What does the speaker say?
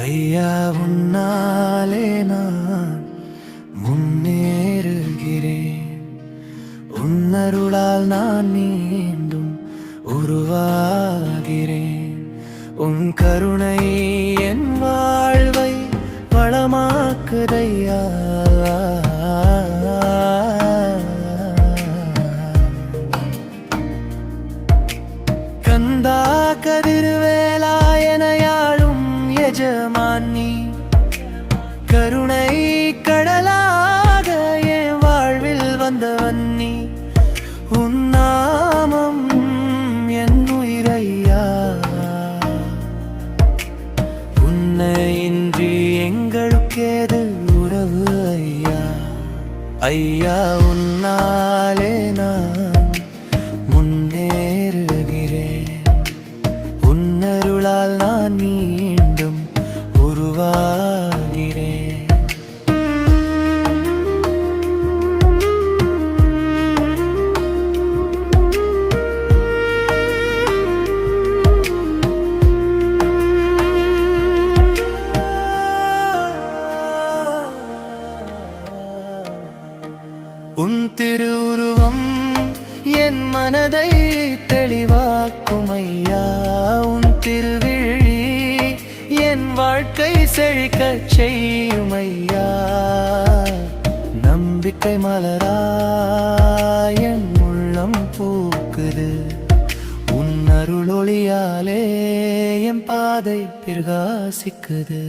ஐயா உன்னாலே நான் முன்னேறுகிறேன். உன்னருளால் நான் மீண்டும் உருவாகிறேன். உன் கருணை என் வாழ்வை வளமாக்குதையா. கந்தா கதிர்வே எஜமான் நீ கருணை கடலாக என் வாழ்வில் வந்தவன் நீ. உன்னாமம் என் உயிரையா. உன்னை இன்றி எங்களுக்கேது உறவு ஐயா. ஐயா உன்னாலே நான் முன்னேறுகிறேன். உன்னருளால் நான் நீ உருவாகிறேன் உன் திருவுருவம் என் மனதை தெளிவாக்குமையா? என் வாழ்க்கை செழிக்க செய்யும் ஐயா. நம்பிக்கை மலரா என் உள்ளம் பூக்குது. உன் அருளொளியாலே என் பாதை பிரகாசிக்குது.